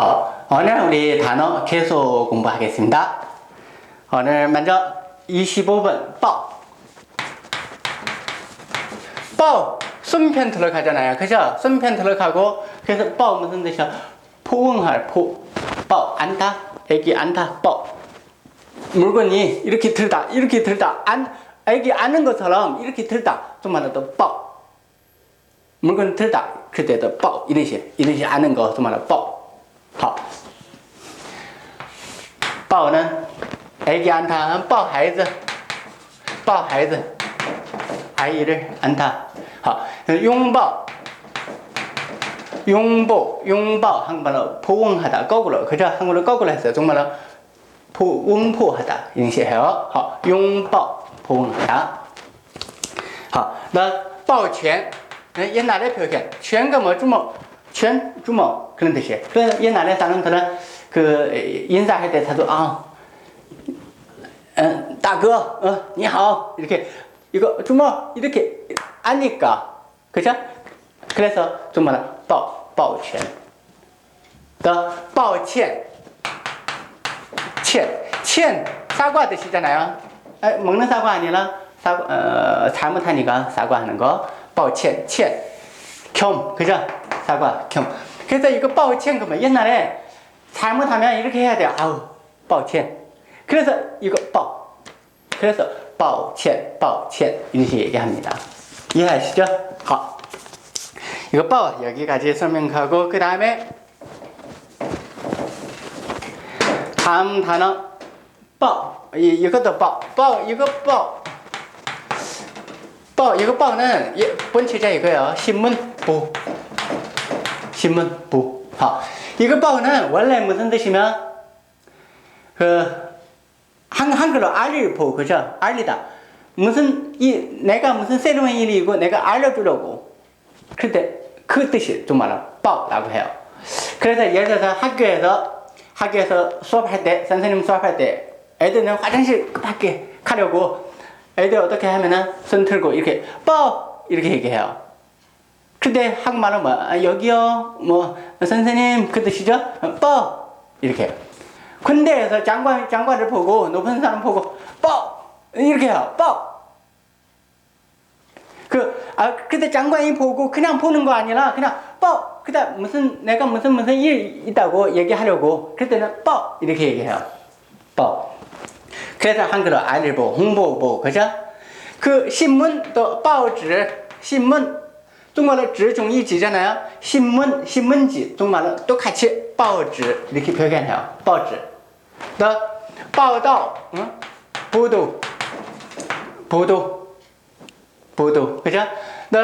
어, 오늘 우리 단어 계속 공부하겠습니다. 오늘 먼저 25번 뻑. 뻑! 순편 들어가잖아요. 그죠? 순편 들어가고 그래서 뻑 무슨 뜻이야? 포응할 포. 뻑 안다. 애기 안다. 뻑. 물건이 이렇게 들다. 이렇게 들다. 안 애기 아는 것처럼 이렇게 들다. 좀만 더 뻑. 물건 들다. 그때도 뻑. 이런 식. 이런 식 아는 거 좀만 더 뻑. 好. 抱는 애기 안다. 抱孩子.抱孩子. 아이를 안다. 好.拥抱.拥抱,拥抱 한국말로 포옹하다. 거꾸로. 그죠? 한국어로 거꾸로 했어요. 정말로 포옹포하다. 이런 식 해요. 好. 拥抱, 포옹하다. 好. 那抱拳 옛날에 표현. 拳가 뭐 주먹. 拳 주먹 그런 뜻이에요. 그래서 옛날에 사람들은 그 인사할 때 다도 아, 어, 大哥, 어, 你好 이렇게 이거 주먹 이렇게 아니까 그죠? 그래서 정말 抱抱拳的抱歉歉歉 사과 뜻이잖아요. 에, 먹는 사과 아니라 사과 어, 잘못하니까 사과하는 거. 抱歉歉 겸 그죠? 사과, 겸. 그래서 이거 빠오첸 그만 뭐, 옛날에 잘못하면 이렇게 해야 돼요. 아우, 빠오첸. 그래서 이거 빠오. 그래서 빠오첸, 빠오첸 이렇게 얘기합니다. 이해하시죠? 하. 이거 빠오 여기까지 설명하고 그 다음에 다음 단어 빠오 이, 이것도 빠오 빠오 이거 빠오 빠오 이거 빠오는 번째자 이거요 신문 보 신문부. 아, 이것부는 원래 무슨 뜻이냐? 그, 한, 한글로 알리부, 그죠? 알리다. 무슨, 이, 내가 무슨 새로운 일이고, 내가 알려주려고. 그때, 그 뜻이 정말 뻑라고 해요. 그래서 예를 들어서 학교에서, 학교에서 수업할 때, 선생님 수업할 때, 애들은 화장실 급하게 가려고, 애들 어떻게 하면은, 손 들고, 이렇게, 뻑! 이렇게 얘기해요. 근데 한국말은 뭐 아, 여기요 뭐 선생님 그 뜻이죠? 뻐 이렇게. 군대에서 장관 장관을 보고 높은 사람 보고 뻐 이렇게 해요. 뻐. 그, 아, 근데 장관이 보고 그냥 보는 거 아니라 그냥 뻐! 그다 무슨, 내가 무슨 무슨 일 있다고 얘기하려고 그때는 뻐! 이렇게 얘기해요. 뻐. 그래서 한글로 알보, 홍보보, 그죠? 그 신문 또报纸, 신문, 중국어로 纸종이지잖아요. 신문, 신문지, 중국말로 똑같이 报纸 이렇게 표현해요. 报纸. 또, 报道, 응? 보도, 보도. 보도 그죠? 너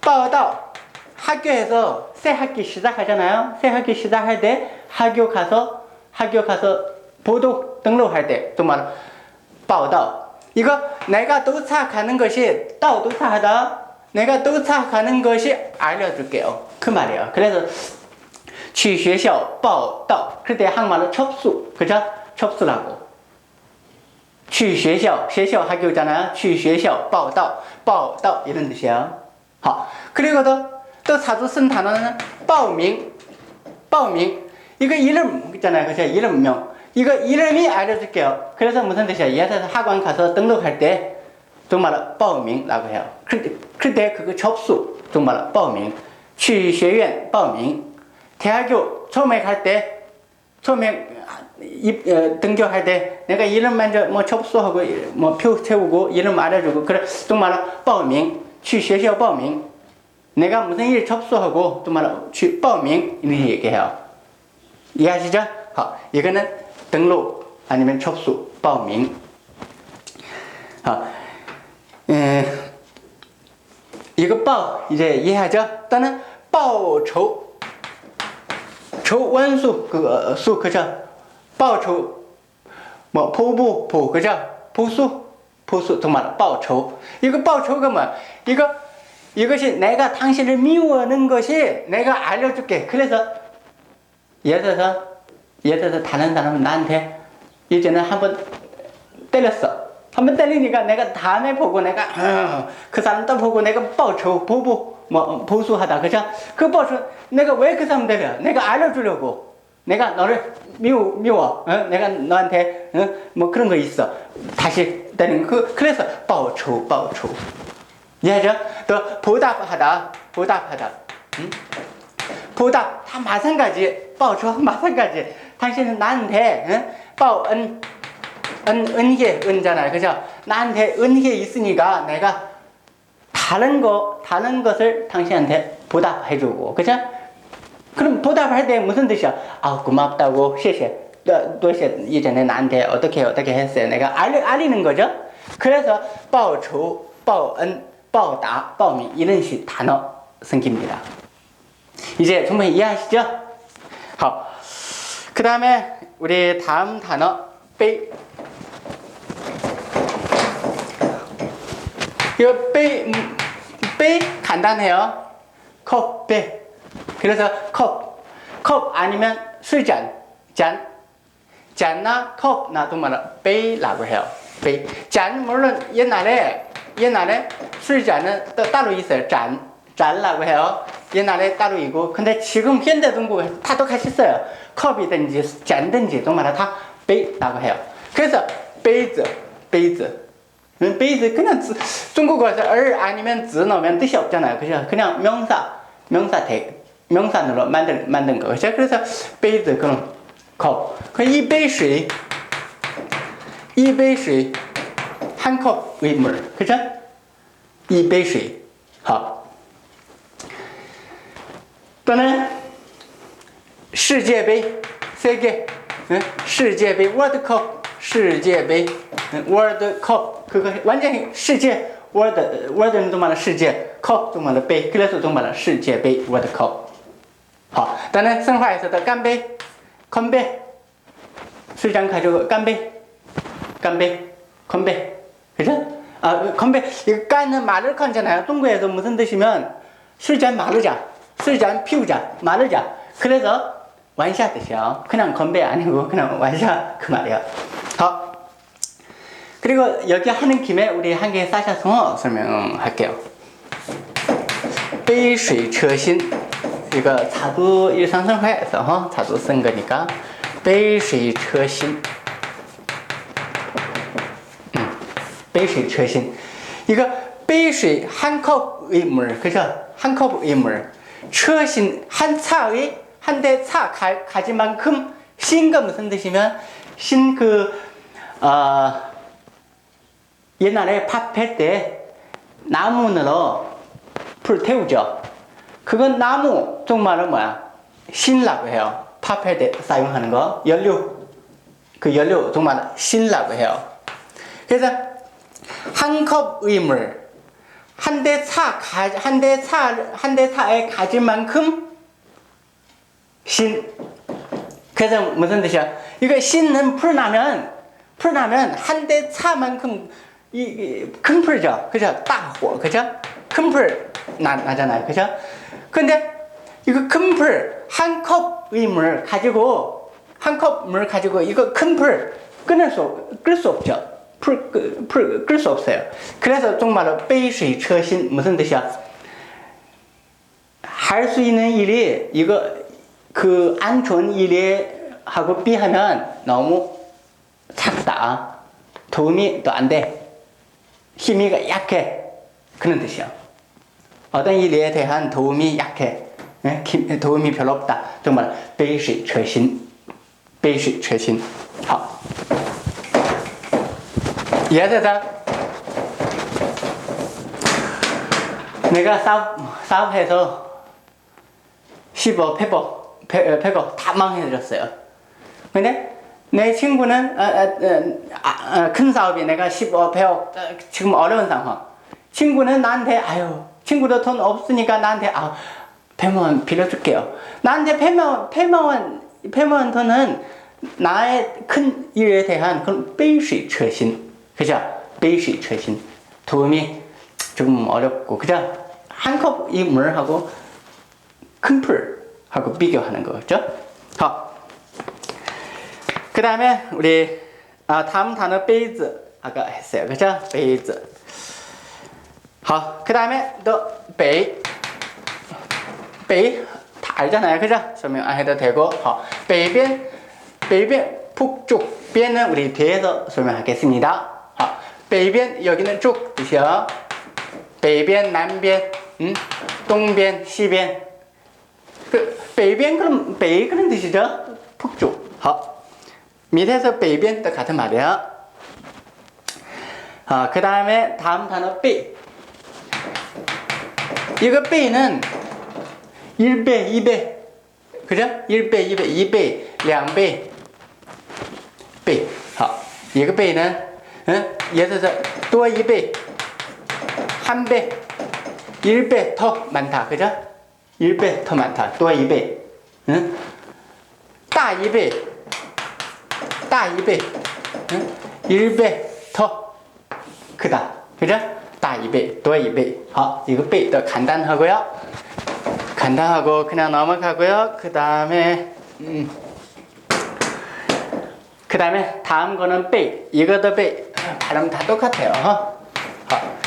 报道 학교에서 새 학기 시작하잖아요. 새 학기 시작할 때 학교 가서 학교 가서 보도 등록할 때 정말 报道 이거 내가 도착하는 것이 또 도착하다 내가 도착하는 것이 알려줄게요. 그 말이에요. 그래서 去学校报到 그때 한말로 접수 그죠? 접수라고 去学校, 学校 학교잖아요. 去学校报到, 报到 이런 뜻이에요. 好, 그리고 또, 또 자주 쓴 단어는 报名, 报名. 이거 이름 있잖아요. 그죠? 이름명. 이거 이름이 알려줄게요. 그래서 무슨 뜻이야? 예를 들어서 학원 가서 등록할 때 정말 报名라고 해요. 그때, 그때 그거 접수 정말 报名.去学院报名. 대학교 처음에 갈 때 처음에 입, 어, 등교할 때 내가 이름 먼저 뭐 접수하고 뭐 표 채우고 이름 알려주고 그래 정말 报名去学校报名 내가 무슨 일 접수하고 정말 去报名 이렇게 얘기해요 이해하시죠? 好 이거는 등록 아니면 접수 报名 好 에, 이거 报 이제 이해하죠? 또는 报酬 조 원수 그 수 그죠? 报酬뭐 보부 보 그죠? 보수 보수 정말 报酬 이거 报酬가 뭐 이거 이것이 내가 당신을 미워하는 것이 내가 알려줄게 그래서 예를 들어서 예를 들어서 다른 사람은 나한테 이제는 한번 때렸어 한번 때리니까 내가 다음에 보고 내가 어, 그 사람 또 보고 내가 뭐 뻗쳐 보보 뭐 보수하다 그죠? 그 뻗쳐 내가 왜 그 사람 때려? 내가 알려주려고 내가 너를 미워 미워 어? 내가 너한테 어? 뭐 그런 거 있어 다시 때리는 그 그래서 뻗쳐 뻗쳐 이해죠? 또 보답하다 보답하다 응? 보답 다 마찬가지 뻗쳐 마찬가지 당신은 나한테 응? 어? 뻗은 은혜 은잖아요. 그죠? 나한테 은혜 있으니까 내가 다른 거 다른 것을 당신한테 보답해주고, 그죠? 그럼 보답할 때 무슨 뜻이야? 아 고맙다고, 谢谢. 너, 도시 이전에 나한테 어떻게 어떻게 했어요. 내가 알리, 알리는 거죠. 그래서 报仇, 报恩, 报答, 报미 이런 식 단어 생깁니다. 이제 충분히 이해하시죠? 好. 그 다음에 우리 다음 단어 悲 이거 빼, 음, 빼 간단해요. 컵, 빼. 그래서 컵, 컵 아니면 술잔, 잔. 잔나 컵나 동말로 빼라고 해요. 빼. 잔 물론 옛날에 옛날에 술잔은 또 따로 있어요. 잔, 잔라고 해요. 옛날에 따로 있고 근데 지금 현대 중국에 다 똑같이 써요. 컵이든지 잔든지 동말로 다 빼라고 해요. 그래서 베이즈, 베이즈. 杯子肯定是，中国国是儿，아니면자놓면뜻이 없잖아 요. 그래서 그냥 명 사, 명사 태, 명사들로만 들, 만든 거. 그래서그거는杯子,그럼 컵. 그一杯水,一杯水,한컵이 뭐? 그렇 지? 一杯水,好。等等。世界杯,세 계, 嗯,世界杯, World Cup, 世界杯, World Cup. 그거 완전히 세계 월드 월드는 동말은 세계, 컵 동말은 배, 그래서 동말은 세계杯, 월드컵. 好, 또는 생활에서도干杯, 건배, 술잔 가지고干杯,干杯, 건배, 그죠? 아, 건배, 이거 깐은 말을 건잖아요. 동구에서 무슨 뜻이면 술잔 마르자, 술잔 피우자, 마르자. 그래서 완샷 뜻이요. 그냥 건배 아니고 그냥 완샷 그 말이에요. 好. 그리고 여기 하는 김에 우리 한 개 사셔서 설명할게요. 배수처신 이거 자두 일상생활에서 어? 자두 쓴 거니까 배수처신 배수처신 음, 이거 배수 한컵의 물 그죠? 한 컵의 물 처신 한 차의 한 대 차 가지만큼 신가 무슨 뜻이면 신그 어, 아, 옛날에 밥할 때 나무로 불 태우죠. 그건 나무 정말은 뭐야? 신라고 해요. 밥할 때 사용하는 거 연료 그 연료 정말 신라고 해요. 그래서 한 컵의 물, 한 대 차, 한 대 차, 한 대 차에 가진 만큼 신. 그래서 무슨 뜻이야? 이거 신은 풀나면, 풀나면 한 대 차만큼 이, 큰풀죠. 그죠? 딱, 뭐, 그죠? 큰 풀, 나, 나잖아요. 그죠? 근데, 이거 큰 풀, 한 컵의 물 가지고, 한 컵 물 가지고, 이거 큰 풀, 끊을 수, 끌수 없죠. 풀, 끌, 풀, 끌 수 없어요. 그래서 정말로 빼수의 처신, 무슨 뜻이야? 할 수 있는 일이, 이거, 그, 안 좋은 일이 하고 비하면 너무 작다. 도움이 또 안 돼. 힘이 약해. 그런 뜻이요. 어떤 일에 대한 도움이 약해. 예? 도움이 별로 없다. 정말 베이시 최신. 베이시 최신. 好。 얘들아. 내가 사업, 사업해서 15 패버, 패, 패버 다 망해드렸어요. 근데 내 친구는 어, 어, 어, 아, 큰 사업이 내가 10억, 100억 지금 어려운 상황. 친구는 나한테 아유 친구도 돈 없으니까 나한테 아 100만원 빌려줄게요. 나한테 100만원 100만원 100만 돈은 나의 큰 일에 대한 그런 베이시 최신 그죠? 베이시 최신 도움이 조금 어렵고 그죠? 한 컵 이 물하고 큰 풀하고 비교하는 거죠? 자. 그 다음에 우리 아, 다음 단어 베이즈 아까 했어요. 그죠? 베이즈. 하, 어, 그 다음에 또 베이 베이 다 알잖아요. 그죠? 설명 안 해도 되고. 하, 베이변 베이변 북쪽 변은 우리 뒤에서 설명하겠습니다. 어, 하, 베이변 여기는 쭉 이죠 베이변 남변 음 동변 시변 그 베이변 그럼 베이 그런 뜻이죠. 북쪽. 하. 밑에서 베이비한테 같은 말이에요. 어, 그 다음에 다음 단어 b. 이거 b는 1배, 2배. 그죠? 1배, 2배, 2배, 2배. b. 好, 어, 이거 b는 예를 들어서 또 2배, 1배, 1배 더 많다. 그죠? 1배 더 많다. 또 2배. 응? 따 2배. 大 2배. 응? 1배 더 크다. 그죠? 大 2배, 또 2배. 好, 이거 倍더 간단하고요. 간단하고 그냥 넘어가고요. 그 다음에 음. 그 다음에 다음 거는 베이 이거도 베이 발음 다 똑같아요. 어? 어.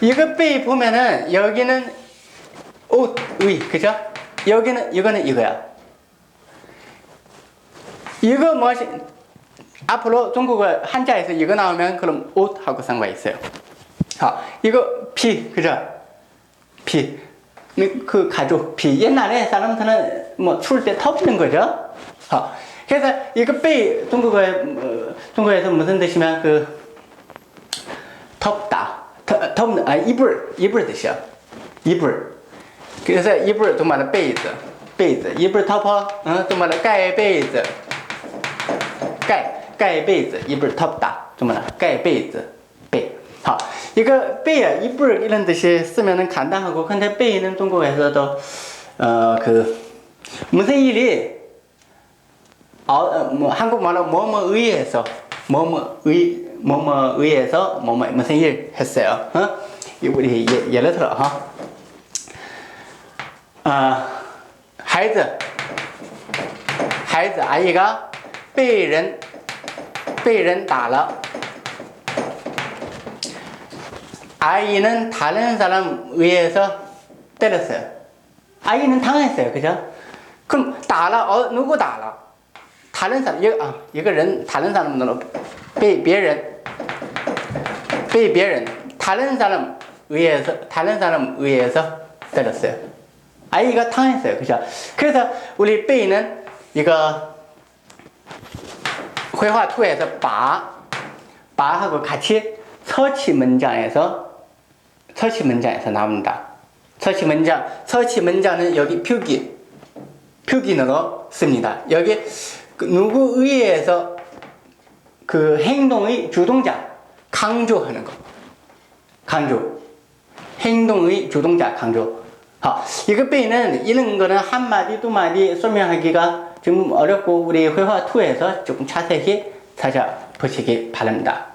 이거 베이 보면은 여기는 옷, 의, 그죠? 여기는 이거는 이거야. 이거 뭐지? 앞으로 중국어 한자에서 이거 나오면 그럼 옷하고 상관 있어요. 어, 이거 비, 그죠? 비. 그 가죽 비 옛날에 사람들은 뭐 추울 때 덮는 거죠. 어. 그래서 이거 빼 중국어에 뭐, 중국에서 무슨 뜻이면 그 덮다 덮, 덮는 아 이불 이불 뜻이야 이불 그래서 이불 정말 베이즈 베이즈 이불 덮어 어 정말盖 베이즈 盖盖 베이즈 이불 덮다 정말 盖 베이즈 베好, 이거 빼야 이불 이런 뜻이 쓰면은 간단하고 근데 빼는 중국에서도 어그 무슨 일이 어, 뭐 한국말로 뭐뭐 의해서 뭐뭐 의 뭐뭐 의해서 뭐뭐 무슨 일 했어요. 어? 우리 예, 예를 들어 하. 아, 孩子孩子 아이가 被人 被人打了 아이는 다른 사람 의해서 때렸어요. 아이는 당했어요. 그죠? 그럼 打了, 어, 누구 打了? 다른 사람, 이, 아, 一个人, 다른 사람으로 被别人,被别人, 다른 사람 의해서, 다른 사람 의해서 때렸어요. 아이가 당했어요. 그죠? 그래서 우리 背는 이거 회화투에서 바, 바하고 같이 서치 문장에서 서치 문장에서 나옵니다. 서치 문장, 서치 문장은 여기 표기, 표기으로 씁니다. 여기 그 누구 의해서 그 행동의 주동자 강조하는 것, 강조, 행동의 주동자 강조. 아, 이것 빼는 이런 거는 한 마디 두 마디 설명하기가 좀 어렵고 우리 회화 2에서 조금 자세히 찾아보시기 바랍니다.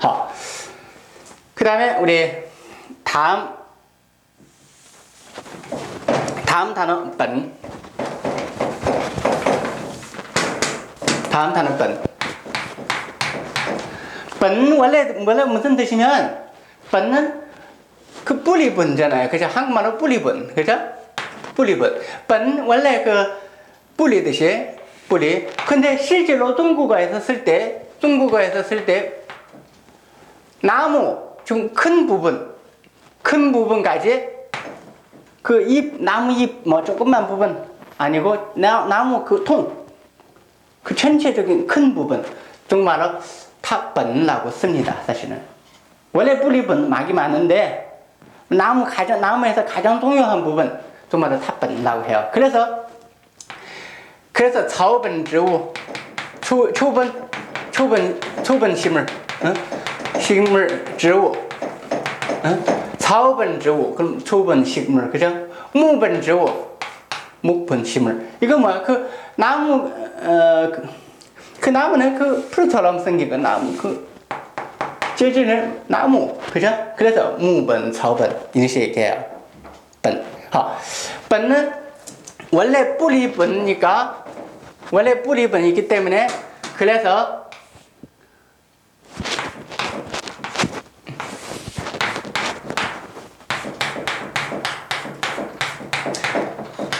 어. 그 다음에 우리 다음 다음 단어 번 다음 단어 번. 번 원래 원래 무슨 뜻이면 번은 그 뿌리분잖아요. 그죠? 한국말로 뿌리분. 그죠? 뿌리분. 번 원래 그 뿌리 뜻이 뿌리. 근데 실제로 중국어에서 쓸 때 중국어에서 쓸 때 나무 좀 큰 부분 큰 부분까지 그 잎 나무 잎 뭐 조금만 부분 아니고 나, 나무 그 통 그 전체적인 큰 부분 정말로 탑번라고 씁니다 사실은 원래 뿌리분 막이 많은데 나무 가장 나무에서 가장 중요한 부분 정말로 탑번라고 해요 그래서 그래서 자업은 저우 초, 초본 초본 초본 식물 응? 식물 저우 응? 자업은 저우 그럼 초본 식물 그죠? 무본 저우 목본 식물 이거 뭐야 그 나무 어, 그, 그 나무는 그 풀처럼 생긴 그 나무 그 재질은 나무 그죠? 그래서 무본 자본 이렇게요 본. 하, 본은 원래 뿌리 본니까 원래 뿌리 번이기 때문에 그래서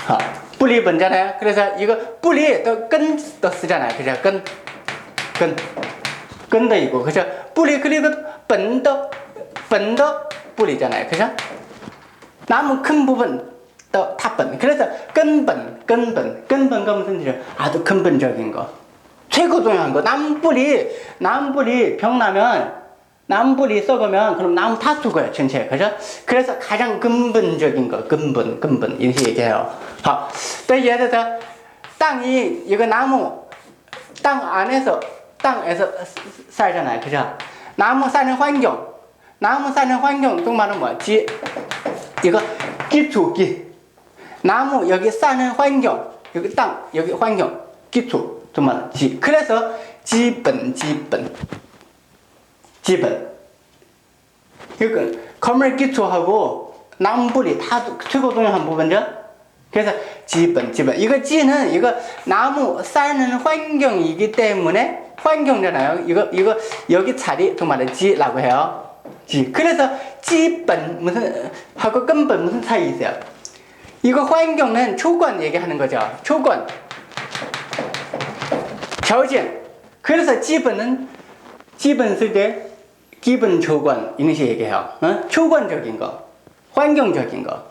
하, 뿌리 번잖아요. 그래서 이거 뿌리 또 끈도 쓰잖아요. 그죠? 끈, 끈, 끈도 있고, 그죠? 뿌리 그리고 번도, 번도 뿌리잖아요. 그죠? 나무 큰 부분 또 탑번. 그래서 근본, 근본, 근본, 근본이죠. 아주 근본적인 거. 최고 중요한 거. 남불이, 남불이 병나면, 남불이 썩으면, 그럼 나무 다 죽어요, 전체. 그죠? 그래서 가장 근본적인 거, 근본, 근본. 이렇게 얘기해요. 어. 또 예를 들어, 땅이, 이거 나무, 땅 안에서, 땅에서 살잖아요. 그죠? 나무 사는 환경. 나무 사는 환경, 정말은 뭐지? 이거 기초기 나무 여기 사는 환경 여기 땅 여기 환경 기초 정말 지 그래서 기본 기본 기본 이거 건물 기초하고 나무 뿌리 다 최고 중요한 부분이죠. 그래서 기본 기본 이거 지는 이거 나무 사는 환경이기 때문에 환경잖아요. 이거 이거 여기 자리 정말 지라고 해요. 지 그래서 기본 무슨 하고 근본 무슨 차이 있어요? 이거 화인경은 초권 얘기하는 거죠. 초권. 조건. 그래서 기본은 기본 쓸때 기본 조건 이런 식 얘기해요. 어? 조건적인 거, 환경적인 거,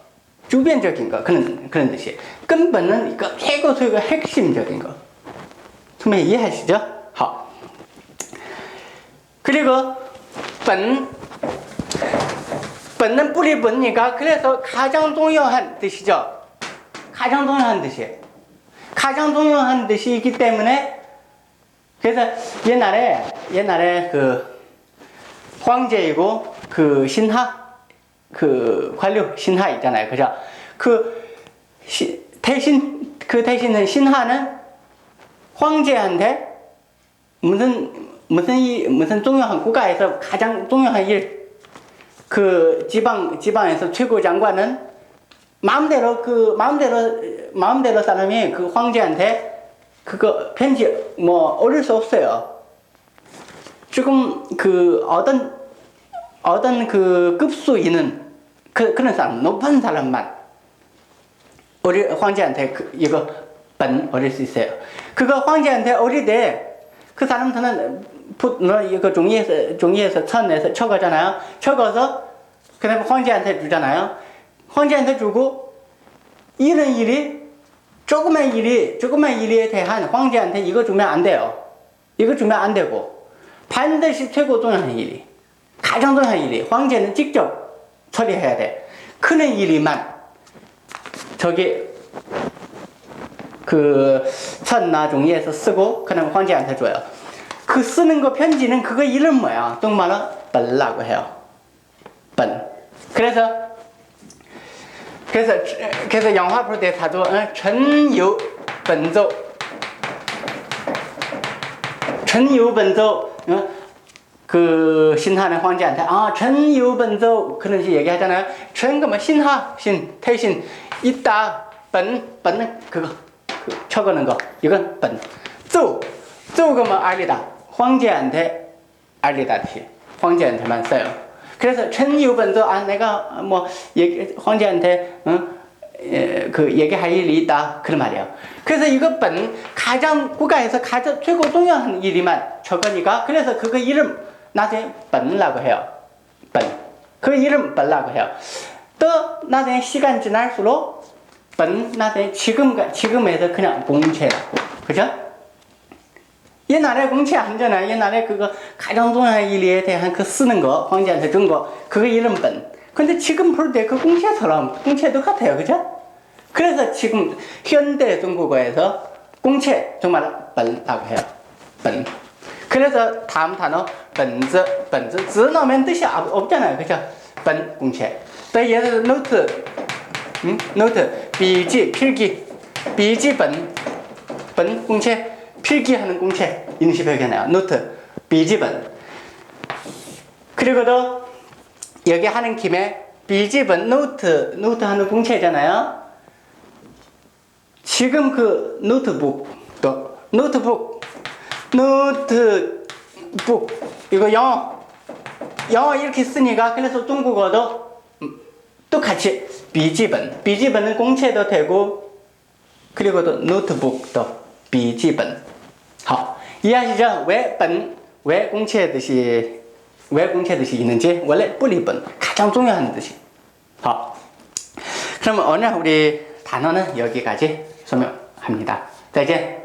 주변적인 거 그런 그런 뜻이. 근본은 이거 최고 소유가 핵심적인 거. 분명 이해하시죠? 好. 그리고 번 본은 뿌리 본니까 그래서 가장 중요한 뜻이죠. 가장 중요한 뜻이. 가장 중요한 뜻이기 때문에 그래서 옛날에 옛날에 그 황제이고 그 신하 그 관료 신하 있잖아요. 그죠? 그 시, 대신 그 대신에 신하는 황제한테 무슨 무슨 이 무슨 중요한 국가에서 가장 중요한 일 그 지방 지방에서 최고 장관은 마음대로 그 마음대로 마음대로 사람이 그 황제한테 그거 편지 뭐 어릴 수 없어요. 지금 그 어떤 어떤 그 급수 있는 그 그런 사람 높은 사람만 어리 황제한테 그 이거 번 어릴 수 있어요. 그거 황제한테 어릴 때그 사람들은 부, 너 이거 종이에서 종이에서 천에서 적어잖아요. 적어서 그 다음에 황제한테 주잖아요. 황제한테 주고 이런 일이 조그만 일이 조그만 일에 대한 황제한테 이거 주면 안 돼요. 이거 주면 안 되고 반드시 최고 중요한 일이 중요한 일이 황제는 직접 처리해야 돼. 큰 일이만 저기 그 천나 종이에서 쓰고 그다음 황제한테 줘요. 그 쓰는 거 편지는 그거 이름 뭐야? 똥말은本라고 해요. 本. 그래서 그래서 그래서 영화 부를 때 다도 전유 본조 전유 본조 그 신하는 황제한테 아 전유 본조 그런 식 얘기하잖아요. 전그뭐 신하 신 태신 있다 번 번은 그거 그, 적어는 거 이건 번 조. 조그뭐 알리다 황제한테 알리다티 황제한테만 써요. 그래서 천유번도 아 내가 뭐 얘기, 황제한테 어? 에, 그 얘기할 일이 있다 그런 말이에요. 그래서 이것 번 가장 국가에서 가장 최고 중요한 일이만 적으니까 그래서 그거 이름 나중에 번라고 해요. 번. 그 이름 번라고 해요. 또 나중에 시간 지날수록 번 나중에 지금 지금에서 그냥 공채라고 그죠? 옛날에 공채 아니잖아. 옛날에 그거 중요한 일에 대한 그 쓰는 거, 황제한테 준 거, 그거 이름 번. 근데 지금 볼 때 그 공채처럼, 공채도 같아요. 그죠? 그래서 지금 현대 중국어에서 공채 정말 번라고 해요. 번. 그래서 다음 단어, 번즈, 번즈. 즈 넣으면 뜻이 없- 없잖아요. 그죠? 번, 공채. 또 들어 노트, 음? 노트, 비지, 필기, 비지 번, 번, 공채. 필기하는 공채 인식 표현해요. 노트, 비지번. 그리고 또 여기 하는 김에 비지번, 노트, 노트 하는 공채잖아요. 지금 그 노트북, 또 노트북, 노트북 이거 영어, 영어 이렇게 쓰니까 그래서 중국어도 음, 똑같이 비지번, 비지번은 공채도 되고 그리고 또 노트북 또 笔记本. 好, 이해하시죠? 왜 本, 왜 공채 뜻이 왜 공채 뜻이 있는지 원래 뿌리本가장 중요한 뜻이. 好. 그러면 오늘 우리 단어는 여기까지 설명합니다. 再见.